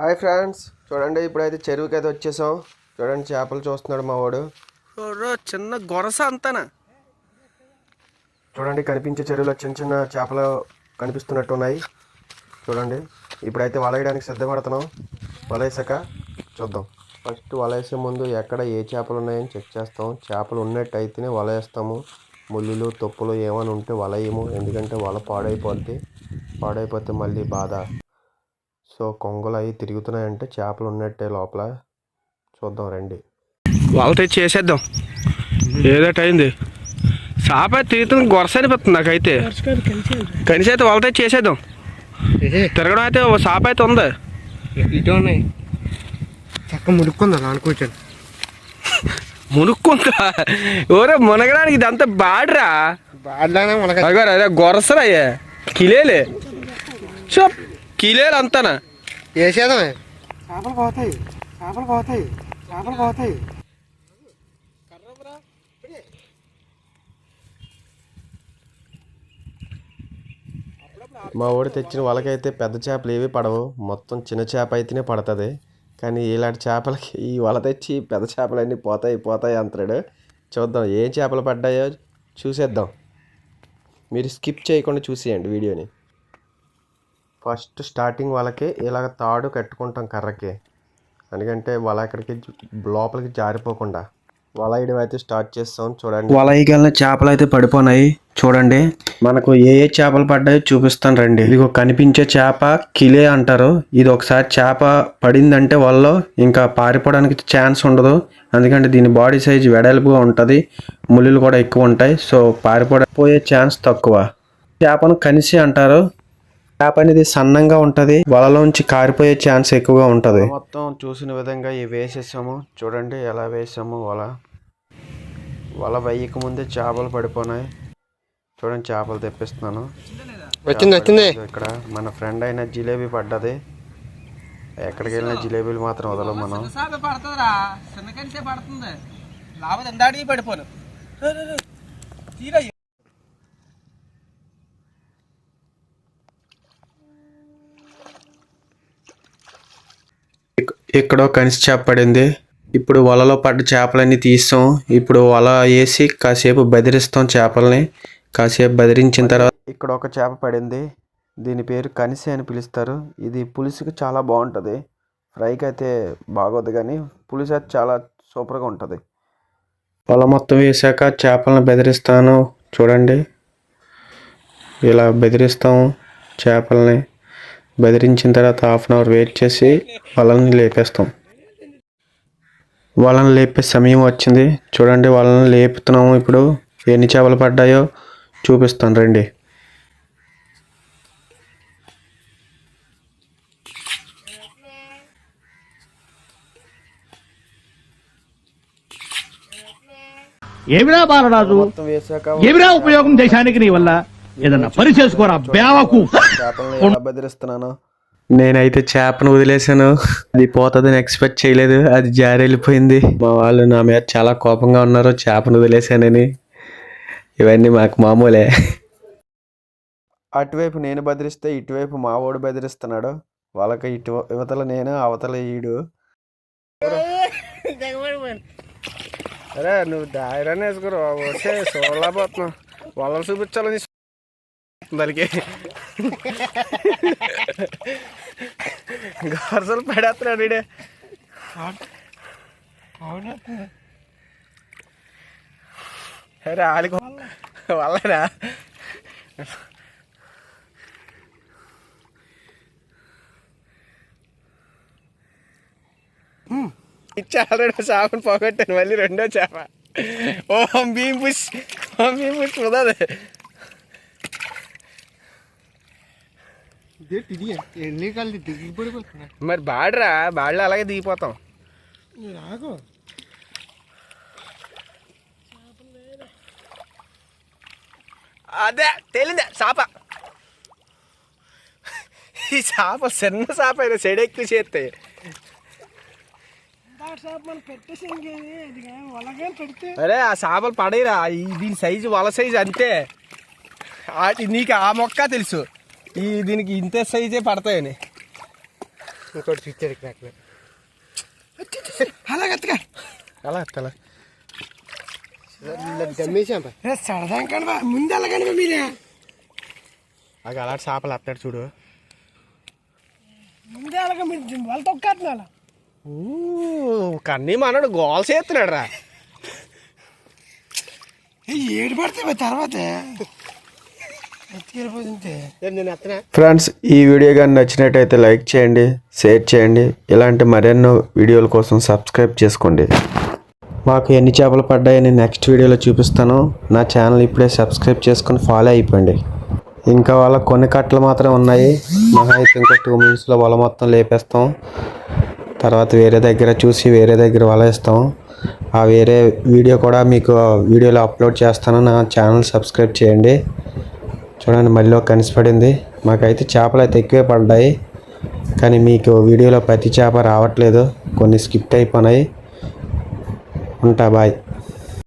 Hi friends చూడండి ఇప్పుడైతే చెరువుకి అయితే వచ్చేసాం. చూడండి చేపలు చూస్తున్నాడు మా వాడు. చిన్న గొరస అంతానా? చూడండి కనిపించే చెరువులో చిన్న చిన్న చేపలు కనిపిస్తున్నట్టు ఉన్నాయి చూడండి ఇప్పుడైతే వల వేయడానికి సిద్ధపడుతున్నాం. వల వేసాక చూద్దాం. ఫస్ట్ వల వేసే ముందు ఎక్కడ ఏ చేపలు ఉన్నాయని చెక్ చేస్తాం. చేపలు ఉన్నట్టు అయితేనే వల వేస్తాము ముళ్ళులు తొప్పులు ఏమైనా ఉంటే వల వేయము ఎందుకంటే వల పాడైపోద్ది. పాడైపోతే మళ్ళీ బాధ. సో కొంగలు అవి తిరుగుతున్నాయంటే చేపలు ఉన్నట్టే లోపల. చూద్దాం రండి. వాళ్ళ తెచ్చి చేసేద్దాం. ఏదైతే అయింది. చేప తిరుగుతుంది గొరస అనిపిస్తుంది నాకైతే. కనీసం అయితే వాళ్ళ తెచ్చి చేసేద్దాం. తిరగడం అయితే ఓ చేప అయితే ఉంది. ఇటు ఉన్నాయి. చక్క ముడుక్కుందా కూర్చొని? మునుక్కుందా ఓరే మునగడానికి ఇదంతా బాడ్రా? బాడ్లానే గొరసలయ్యే కిలేలే. చూప్ కిలేలు అంతానా? వేసేదామే చేపలు పోతాయి చేపలు పోతాయి చేపలు పోతాయి. మా వాడు తెచ్చిన వలకైతే పెద్ద చేపలు ఏవి పడవు. మొత్తం చిన్న చేప అయితేనే పడుతుంది. కానీ ఇలాంటి చేపలకి ఈ వల తెచ్చి పెద్ద చేపలన్నీ పోతాయి పోతాయి అంటాడు చూద్దాం ఏం చేపలు పడ్డాయో చూసేద్దాం. మీరు స్కిప్ చేయకుండా చూసేయండి వీడియోని. ఫస్ట్ స్టార్టింగ్ వాళ్ళకి ఇలాగ తాడు కట్టుకుంటాం కర్రకి. ఎందుకంటే వల ఎక్కడికి లోపలికి జారిపోకుండా. వల వేయడం అయితే స్టార్ట్ చేస్తాం చూడండి. వల ఈగల చేపలు అయితే పడిపోయినాయి చూడండి. మనకు ఏ ఏ చేపలు పడ్డాయో చూపిస్తాను రండి. ఇది కనిపించే చేప కిలే అంటారు. ఇది ఒకసారి చేప పడిందంటే వాళ్ళు ఇంకా పారిపోవడానికి ఛాన్స్ ఉండదు. ఎందుకంటే దీని బాడీ సైజ్ వెడల్పుగా ఉంటుంది. ముళ్ళు కూడా ఎక్కువ ఉంటాయి. సో పారిపోయే ఛాన్స్ తక్కువ. చేపను కనిసి అంటారు. చేప అనేది సన్నంగా ఉంటుంది. వలలోంచి కారిపోయే ఛాన్స్ ఎక్కువగా ఉంటుంది. మొత్తం చూసిన విధంగా ఇవి వేసేసాము. చూడండి ఎలా వేసాము వల. వల వేయక ముందే చేపలు పడిపోయినాయి చూడండి చేపలు తెప్పిస్తున్నాను. వచ్చింది వచ్చింది. ఇక్కడ మన ఫ్రెండ్ అయిన జిలేబీ పడ్డది. ఎక్కడికి వెళ్ళినా జిలేబీలు మాత్రం వదలం మనం. పడుతుందిరా. పడుతుంది. పడిపోను. ఎక్కడో కనిసి చేప పడింది ఇప్పుడు వలలో పడ్డ చేపలన్నీ తీస్తాం. ఇప్పుడు వల వేసి కాసేపు బెదిరిస్తాం చేపల్ని. కాసేపు బెదిరించిన తర్వాత ఇక్కడ ఒక చేప పడింది. దీని పేరు కనిసి అని పిలుస్తారు. ఇది పులుసుకి చాలా బాగుంటుంది. ఫ్రైకి అయితే బాగోదు కానీ పులుసు అయితే చాలా సూపర్గా ఉంటుంది. వల మొత్తం వేసాక చేపలను బెదిరిస్తాను. చూడండి. ఇలా బెదిరిస్తాం చేపల్ని. బెదిరించిన తర్వాత హాఫ్ అన్ అవర్ వెయిట్ చేసి వలని లేపేస్తాం. వలని లేపే సమయం వచ్చింది. చూడండి వలని లేపుతున్నాము ఇప్పుడు. ఎన్ని చేపలు పడ్డాయో చూపిస్తాను రండి. ఏమిరా బాలరాజు? మొత్తం వేసాక ఏమిరా ఉపయోగం దేశానికి నీ వల్ల? ఏదన్నా పని చేసుకోరా బేవకు? చేపలను ఎలా బెదిరిస్తున్నాను? నేనైతే చేపను వదిలేసాను అది పోతుందని ఎక్స్పెక్ట్ చేయలేదు. అది జారి వెళ్ళిపోయింది. మా వాళ్ళు నా మీద చాలా కోపంగా ఉన్నారు. చేపను వదిలేసానని ఇవన్నీ మాకు మామూలే. అటువైపు నేను బెదిరిస్తే ఇటువైపు మా వాడు బెదిరిస్తున్నాడు. వాళ్ళకి ఇటు యువతల నేను అవతల ఈడు. అరే నువ్వు దాయిరాన్ని వేసుకురా వచ్చే చూడలేకపోతున్నావు వాళ్ళని చూపించాలని దానికి గరసలు పడేస్తున్నాడు ఈడే. అరే ఆడికి వాళ్ళరా ఇచ్చాడు చేపను పోగొట్టాను మళ్ళీ రెండో చేప. ఓం భీం పుష్ ఓం భీం పుష్ కుదరదు ఇది ఎన్ని కలిసి దిగి పడిపోతున్నా మరి బాడరా బాడలో అలాగే దిగిపోతాం. రాకు. అదే తేలిందే చేప ఈ చేప చిన్న చేప అయినా చెడు ఎక్కువ చేస్తాయి అరే ఆ చేపలు పడేరా ఈ దీని సైజు వల సైజు అంతే. నీకు ఆ మొక్క తెలుసు. ఈ దీనికి ఇంతే సైజే పడతాయని. ఇంకోటి చూచాడు ఇక్కడ అలా అలా దమ్మేసాం సరదా కనబా ముందు ఎలాగనబా మీరే. అది అలాంటి చేపలు అట్టాడు చూడు. ముందే అలాగ మీరు వాళ్ళు తొక్కేస్తున్నా అలా కన్నీ మనడు గోల్ చేస్తున్నాడు రా ఏడు పడతాయి తర్వాత. ఫ్రెండ్స్ ఈ వీడియో కానీ నచ్చినట్టయితే లైక్ చేయండి షేర్ చేయండి. ఇలాంటి మరెన్నో వీడియోల కోసం సబ్స్క్రైబ్ చేసుకోండి. మాకు ఎన్ని చేపలు పడ్డాయని నెక్స్ట్ వీడియోలో చూపిస్తాను. నా ఛానల్ ఇప్పుడే సబ్స్క్రైబ్ చేసుకొని ఫాలో అయిపోండి. ఇంకా వాళ్ళ కొన్ని కట్టలు మాత్రం ఉన్నాయి. మహా అయితే ఇంకా టూ మినిట్స్లో వల మొత్తం లేపేస్తాం. తర్వాత వేరే దగ్గర చూసి వేరే దగ్గర వల వేస్తాం. ఆ వేరే వీడియో కూడా మీకు వీడియోలో అప్లోడ్ చేస్తాను. నా ఛానల్ సబ్స్క్రైబ్ చేయండి. చూడండి మళ్ళీ ఒక కనిసిపడింది మాకైతే చేపలు అయితే ఎక్కువే పడ్డాయి. కానీ మీకు వీడియోలో ప్రతి చేప రావట్లేదు. కొన్ని స్కిప్ అయిపోయినాయి ఉంటా బాయ్.